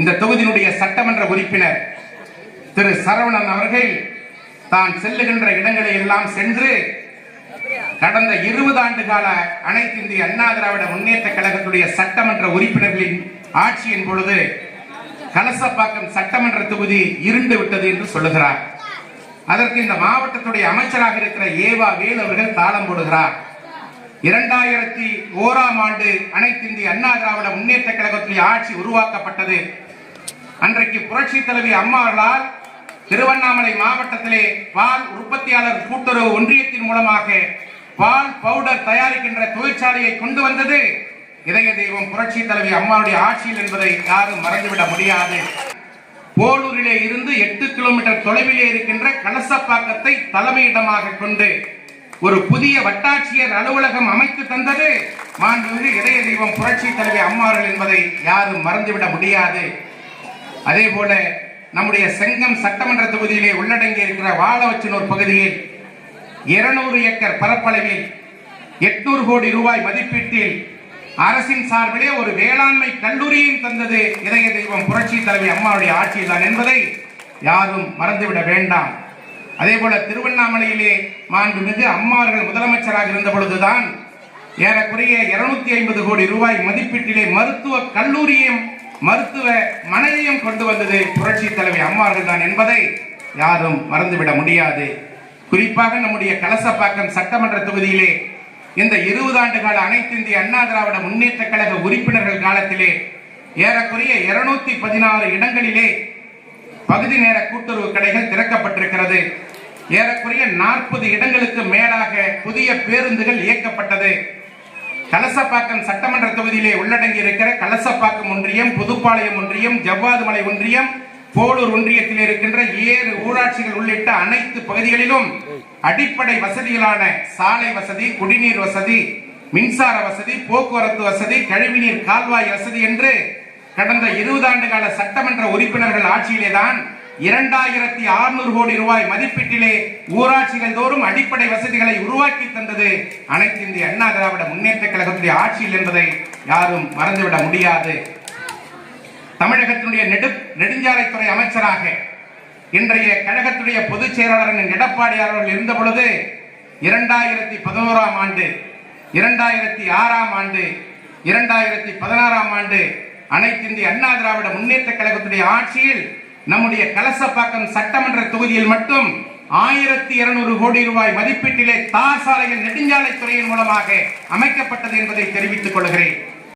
இந்த தொகுதியினுடைய சட்டமன்ற உறுப்பினர் திரு சரவணன் அவர்கள் தான் செல்லுகின்ற இடங்களை எல்லாம் சென்று கடந்த இருபது ஆண்டு கால அனைத்து இந்திய அண்ணா திராவிட முன்னேற்ற கழகத்துடைய சட்டமன்ற உறுப்பினர்களின் ஆட்சியின் பொழுது கலசப்பாக்கம் சட்டமன்ற தொகுதி இருண்டு விட்டது என்று சொல்லுகிறார். அதற்கு இந்த மாவட்டத்துடைய அமைச்சராக இருக்கிற ஏவா வேல் அவர்கள் தாளம் போடுகிறார். இரண்டாயிரத்தி ஓராம் ஆண்டு அனைத்து இந்திய அண்ணா திராவிட முன்னேற்ற கழகத்துடைய ஆட்சி உருவாக்கப்பட்டது. அன்றைக்கு புரட்சி தலைவி அம்மாவர்களால் திருவண்ணாமலை மாவட்டத்திலே பால் உற்பத்தியாளர் கூட்டுறவு ஒன்றியத்தின் மூலமாக பால் பவுடர் தயாரிக்கின்ற தொழிற்சாலையை கொண்டு வந்தது. இதய தெய்வம் புரட்சி தலைவி அம்மாவுடைய ஆட்சியில் என்பதை யாரும் மறந்துவிட முடியாது. போலூரிலே இருந்து எட்டு கிலோமீட்டர் தொலைவிலே இருக்கின்ற கலசப்பாக்கத்தை தலைமையிடமாக கொண்டு ஒரு புதிய வட்டாட்சியர் அலுவலகம் அமைத்து தந்தது. மாண்புமிகு இதய தெய்வம் புரட்சி தலைவி அம்மாவர்கள் என்பதை யாரும் மறந்துவிட முடியாது. அதே போல நம்முடைய செங்கம் சட்டமன்ற தொகுதியிலே உள்ளடங்கி இருக்கிற வாழவச்சனூர் பகுதியில் இருநூறு ஏக்கர் பரப்பளவில் எட்நூறு கோடி ரூபாய் மதிப்பீட்டில் அரசின் சார்பிலே ஒரு வேளாண்மை கல்லூரியும் தந்தது இதய தெய்வம் புரட்சி தலைவி அம்மாவுடைய ஆட்சியில் தான் என்பதை யாரும் மறந்துவிட வேண்டாம். அதே போல திருவண்ணாமலையிலே மாண்புமிகு அம்மாவர்கள் முதலமைச்சராக இருந்த பொழுதுதான் ஏறக்குறைய இருநூத்தி ஐம்பது கோடி ரூபாய் மதிப்பீட்டிலே மருத்துவ கல்லூரியும் மருத்துவ மனைவியும் கொண்டு வந்தது புரட்சி தலைவி அம்மார்கள் தான் என்பதை யாரும் மறந்துவிட முடியாது. குறிப்பாக நம்முடைய கலசப்பாக்கம் சட்டமன்ற தொகுதியிலே இந்த இருபது ஆண்டு கால அனைத்து இந்திய அண்ணா திராவிட முன்னேற்ற கழக உறுப்பினர்கள் காலத்திலே ஏறக்குறைய இருநூத்தி பதினாறு இடங்களிலே பகுதி நேர கூட்டுறவு கடைகள் திறக்கப்பட்டிருக்கிறது. ஏறக்குறைய நாற்பது இடங்களுக்கு மேலாக புதிய பேருந்துகள் இயக்கப்பட்டது. கலசப்பாக்கம் சட்டமன்ற தொகுதியிலே உள்ளடங்கி இருக்கிற கலசப்பாக்கம் ஒன்றியம் புதுப்பாளையம் ஒன்றியம் ஜவ்வாதுமலை ஒன்றியம் போலூர் ஒன்றியத்தில் இருக்கின்ற ஏழு ஊராட்சிகள் உள்ளிட்ட அனைத்து பகுதிகளிலும் அடிப்படை வசதிகளான சாலை வசதி குடிநீர் வசதி மின்சார வசதி போக்குவரத்து வசதி கழிவுநீர் கால்வாய் வசதி என்று கடந்த இருபது ஆண்டு கால சட்டமன்ற உறுப்பினர்கள் ஆட்சியிலே தான் இரண்டாயிரத்தி அறுநூறு கோடி ரூபாய் மதிப்பீட்டிலே ஊராட்சிகள் தோறும் அடிப்படை வசதிகளை உருவாக்கி தந்தது அனைத்து இந்திய அண்ணா திராவிட முன்னேற்ற கழகத்துடைய ஆட்சியில் என்பதை யாரும் மறந்துவிட முடியாது. தமிழகத்தினுடைய நெடு நெடுஞ்சாலைத்துறை அமைச்சராக இன்றைய கழகத்துடைய பொதுச் செயலாளர் எடப்பாடியார் அவர்கள் இருந்த பொழுது இரண்டாயிரத்தி பதினோராம் ஆண்டு இரண்டாயிரத்தி ஆறாம் ஆண்டு இரண்டாயிரத்தி பதினாறாம் ஆண்டு அனைத்து இந்திய அண்ணா திராவிட முன்னேற்ற கழகத்துடைய ஆட்சியில் நம்முடைய கலசப்பாக்கம் சட்டமன்ற தொகுதியில் மட்டும் ஆயிரத்தி இருநூறு கோடி ரூபாய் மதிப்பீட்டிலே தார் சாலைகள் நெடுஞ்சாலைத்துறையின் மூலமாக அமைக்கப்பட்டது என்பதை தெரிவித்துக் கொள்கிறேன்.